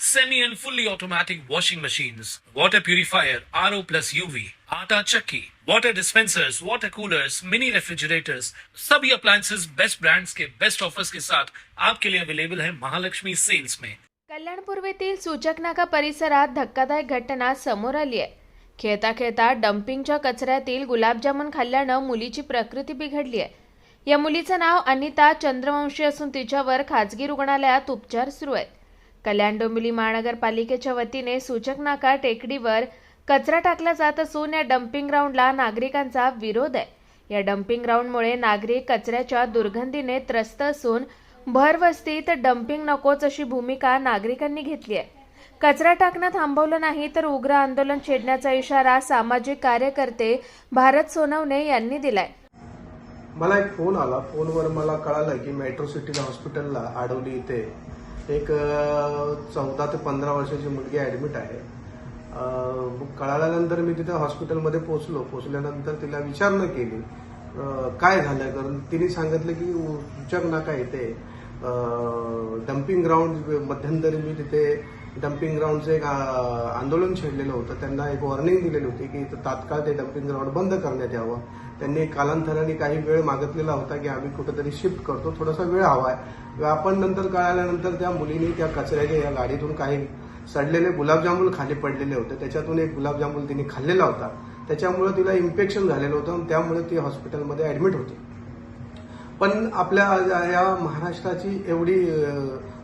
semi and fully automatic washing machines, water purifier, RO plus UV, आटा चक्की, water dispensers, water coolers, mini refrigerators, सभी appliances best brands के best offers के साथ आपके लिए अवेलेबल है महालक्ष्मी सेल्स में कल्याण पूर्वेतील सूचक नाका परिसरात धक्कादायक घटना समोर आली आहे. खेळता खेळता डम्पिंगच्या कचऱ्यातील गुलाबजामुन खाल्ल्यानं मुलीची प्रकृती बिघडली आहे. या मुलीचं नाव अनिता चंद्रवंशी असून तिच्यावर खाजगी रुग्णालयात उपचार सुरू आहेत. कल्याण डोंबिवली महानगरपालिकेच्या वतीने सूचक नाका टेकडीवर कचरा टाकला जात असून या डम्पिंग ग्राउंडला नागरिकांचा विरोध आहे. या डम्पिंग ग्राउंडमुळे नागरिक कचऱ्याच्या दुर्गंधीने त्रस्त असून भरवस्तीत डम्पिंग नकोच अशी भूमिका नागरिकांनी घेतली आहे. कचरा टाकणं थांबवलं नाही तर उग्र आंदोलन छेडण्याचा इशारा सामाजिक कार्यकर्ते भारत सोनवणे यांनी दिलाय. मला एक फोन आला. फोनवर मला कळालं की मेट्रो सिटी हॉस्पिटलला आडवली इथे. एक चौदा ते पंधरा वर्षाची मुलगी ॲडमिट आहे. कळाल्यानंतर मी तिथे हॉस्पिटलमध्ये पोचलो पोचल्यानंतर तिला विचारणं केली. काय झालं? कारण तिने सांगितलं की विचार नका येते. डम्पिंग ग्राउंड मध्यंतरी मी तिथे डम्पिंग ग्राउंडचं एक आंदोलन छेडलेलं होतं. त्यांना एक वॉर्निंग दिलेली होती की तात्काळ ते डम्पिंग ग्राउंड बंद करण्यात यावं. त्यांनी कालांतराने काही वेळ मागितलेला होता की आम्ही कुठेतरी शिफ्ट करतो. थोडासा वेळ हवा आहे आपण नंतर कळाल्यानंतर त्या मुलीने त्या कचऱ्याच्या या गाडीतून काही सडलेले गुलाबजामुन खाली पडलेले होते. त्याच्यातून एक गुलाबजामुन तिने खाल्लेला होता. त्याच्यामुळे तिला इन्फेक्शन झालेलं होतं आणि त्यामुळे ती हॉस्पिटलमध्ये ऍडमिट होती. पण आपल्या या महाराष्ट्राची एवढी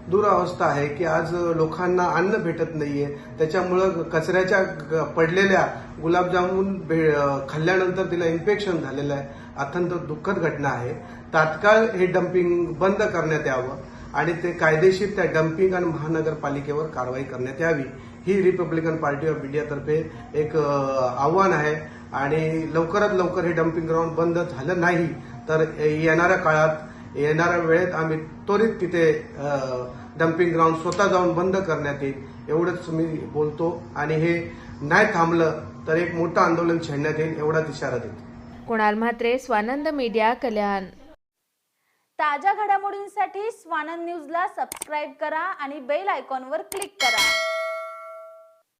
दुरावस्था आहे की आज लोकांना अन्न भेटत नाहीये. त्याच्यामुळं कचऱ्याच्या ग- पडलेल्या गुलाबजामुन भे- खाल्ल्यानंतर तिला इन्फेक्शन झालेलं आहे. अत्यंत दुःखद घटना आहे. तात्काळ हे डम्पिंग बंद करण्यात यावं आणि ते कायदेशीर त्या डम्पिंग आणि महानगरपालिकेवर कारवाई करण्यात यावी. ही रिपब्लिकन पार्टी ऑफ इंडियातर्फे एक आव्हान आहे आणि लवकरात लवकर हे डम्पिंग ग्राउंड बंद झालं नाही तर येणाऱ्या काळात येणाऱ्या वेळेत आम्ही त्वरित तिथे डम्पिंग ग्राउंड स्वतः जाऊन बंद करण्यात येईल एवढंच मी बोलतो. आणि हे नाही थांबलं तर एक मोठं आंदोलन छेडण्यात येईल एवढाच इशारा देतो. कुणाल म्हात्रे स्वानंद मीडिया कल्याण. ताज्या घडामोडींसाठी स्वानंद न्यूजला सबस्क्राईब करा आणि बेल आयकॉनवर क्लिक करा.